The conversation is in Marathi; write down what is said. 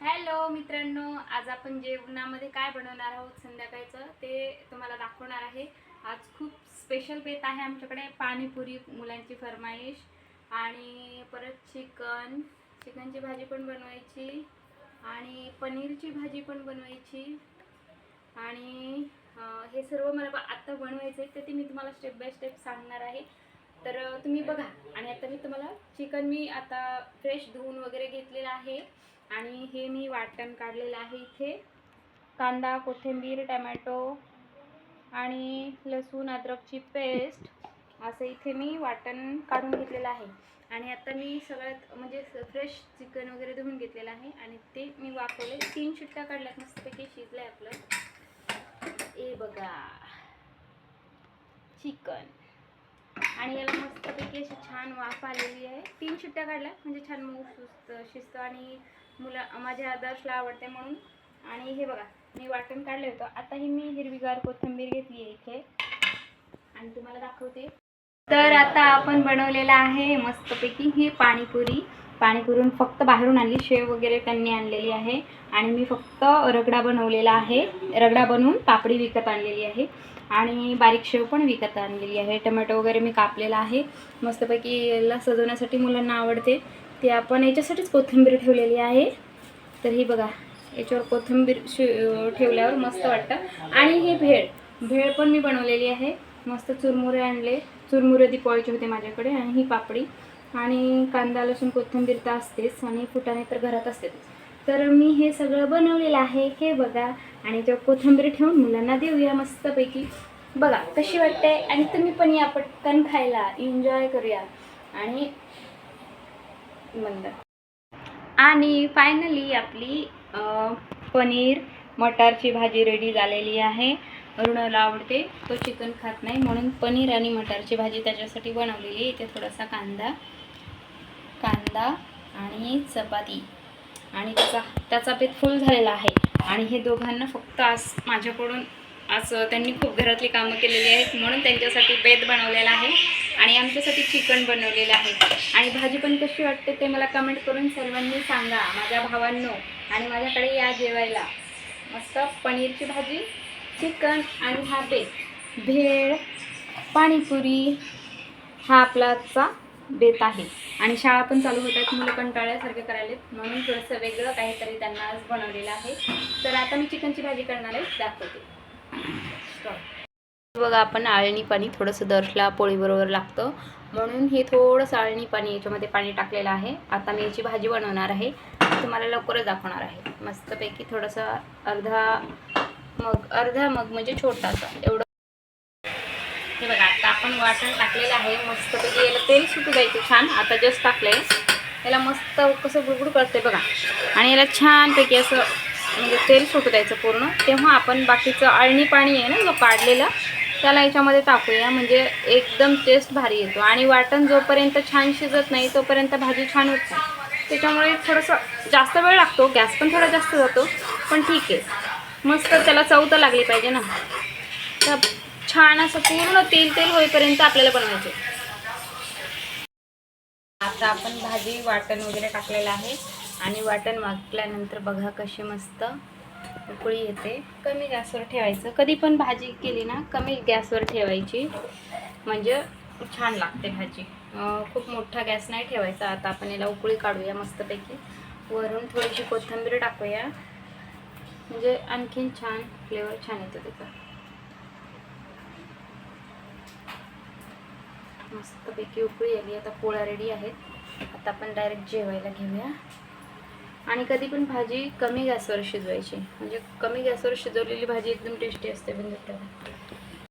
हॅलो मित्रांनो आज आपण जेवणामध्ये काय बनवणार आहोत संध्याकाळचं ते तुम्हाला दाखवणार आहे. आज खूप स्पेशल बेत आहे आमच्याकडे पाणीपुरी मुलांची फरमाईश आणि परत चिकन. चिकनची भाजी पण बनवायची आणि पनीरची भाजी पण बनवायची. आणि हे सर्व मला ब- आत्ता बनवायचं आहे तर ते मी तुम्हाला स्टेप बाय स्टेप सांगणार आहे. तर तुम्ही बघा आणि आता मी तुम्हाला चिकन मी आता फ्रेश धुवून वगैरे घेतलेलं आहे. आणि हे मी वाटण काढलेलं आहे इथे. कांदा कोथिंबीर टमॅटो आणि लसूण अद्रकची पेस्ट असं इथे मी वाटण काढून घेतलेलं आहे. आणि आता मी सगळ्यात म्हणजे फ्रेश चिकन वगैरे धुवून घेतलेलं आहे. आणि ते मी वापरले तीन शिट्ट्या काढल्यात. मस्तपैकी शिजलं आहे आपलं. ए बघा. चिकन आणि याला मस्तपैकी अशी छान वाफ आलेली आहे. तीन शिट्ट्या काढल्या. म्हणजे छान मऊ सुस्त शिजतं आणि मुला माझ्या आदर्शला आवडते म्हणून. आणि हे बघा मी वाटण काढलं होतं. आताही मी हिरवीगार कोथिंबीर घेतली आहे इथे. आणि तुम्हाला दाखवते. तर आता आपण बनवलेलं आहे मस्तपैकी ही पाणीपुरी. पाणीपुरून फक्त बाहेरून आणली. शेव वगैरे त्यांनी आणलेली आहे. आणि मी फक्त रगडा बनवलेला आहे. रगडा बनवून पापडी विकत आणलेली आहे. आणि बारीक शेव पण विकत आणलेली आहे. टमॅटो वगैरे मी कापलेला आहे. मस्तपैकी सजवण्यासाठी मुलांना आवडते. ते आपण याच्यासाठीच कोथिंबीर ठेवलेली आहे. तर ही बघा याच्यावर कोथिंबीर शि- ठेवल्यावर मस्त वाटतं. आणि ही भेळ भेळ पण मी बनवलेली आहे. मस्त चुरमुरे आणले. चुरमुरे दिपवायचे होते माझ्याकडे आणि ही पापडी. आणि कांदा लसूण कोथिंबीर तर असतेच आणि फुटाणे तर घरात असतेच. तर मी हे सगळं बनवलेलं आहे. हे बघा. आणि त्या कोथिंबीर ठेवून मुलांना देऊया मस्तपैकी. बघा कशी वाटते? आणि तुम्ही पण या पटकन खायला. एन्जॉय करूया. आणि मंद आणि फायनली आपली पनीर मटारची भाजी रेडी झालेली आहे. अरुणाला आवडते. तो चिकन खात नाही म्हणून पनीर आणि मटारची भाजी त्याच्यासाठी बनवलेली आहे. इथे थोडासा कांदा कांदा आणि चपाती. आणि त्याचा त्याचा बेत फुल झालेला आहे. आणि हे दोघांना फक्त आज माझ्याकडून आज त्यांनी खूप घरातली कामं केलेली आहेत म्हणून त्यांच्यासाठी बेत बनवलेला आहे आणि आमच्यासाठी चिकन बनवलेलं आहे. आणि भाजी पण कशी वाटते ते मला कमेंट करून सर्वांनी सांगा माझ्या भावांनो. आणि माझ्याकडे या जेवायला. मस्त पनीरची भाजी चिकन आणि हा बेत. भेळ पाणीपुरी हा आपला आजचा बेत आहे. आणि शाळा पण चालू होत आहेत मुलं कंटाळ्यासारखे करायलेत. म्हणून थोडंसं वेगळं काहीतरी त्यांना आज बनवलेलं आहे. तर आता मी चिकनची भाजी करणार आहे दाखवते. बघा आपण आळणी पाणी थोडंसं दर्शला पोळीबरोबर लागतं. म्हणून हे थोडंसं आळणी पाणी याच्यामध्ये पाणी टाकलेलं आहे. आता मी याची भाजी बनवणार आहे. तुम्हाला लवकरच दाखवणार आहे. मस्तपैकी थोडंसं अर्धा मग अर्धा मग म्हणजे छोटासा. एवढं. हे बघा आता आपण वाटण टाकलेलं आहे. मस्तपैकी याला तेल सुटू द्यायचं छान. आता जस्ट टाकलंय. याला मस्त कसं गुडगुड करते बघा. आणि याला छानपैकी असं म्हणजे तेल सुटू द्यायचं पूर्ण. तेव्हा आपण बाकीचं अळणी पाणी आहे ना जो काढलेलं त्याला याच्यामध्ये टाकूया. म्हणजे एकदम टेस्ट भारी येतो. आणि वाटण जोपर्यंत छान शिजत नाही तोपर्यंत भाजी छान होत नाही. त्याच्यामुळे थोडंसं जास्त वेळ लागतो. गॅस पण थोडा जास्त जातो. पण ठीक आहे. मस्त त्याला चव तर लागली पाहिजे ना. तर छान असं पूर्ण तेल तेल होईपर्यंत आपल्याला बनवायचे आता आपण भाजी वाटण वगैरे टाकलेलं आहे. आणि वाटण वाटल्यानंतर बघा कशी मस्त उकळी येते. कमी गॅसवर ठेवायचं. कधी पण भाजी केली ना कमी गॅसवर ठेवायची. म्हणजे छान लागते भाजी. खूप मोठा गॅस नाही ठेवायचा. आता आपण याला उकळी काढूया मस्तपैकी. वरून थोडीशी कोथिंबीर टाकूया. म्हणजे आणखीन छान फ्लेवर छान येतो त्याचा. मस्तपैकी उकळी आली. आता पोळ्या रेडी आहेत. आता आपण डायरेक्ट जेवायला घेऊया. आणि कधी पण भाजी कमी गॅसवर शिजवायची. म्हणजे कमी गॅसवर शिजवलेली भाजी एकदम टेस्टी असते पण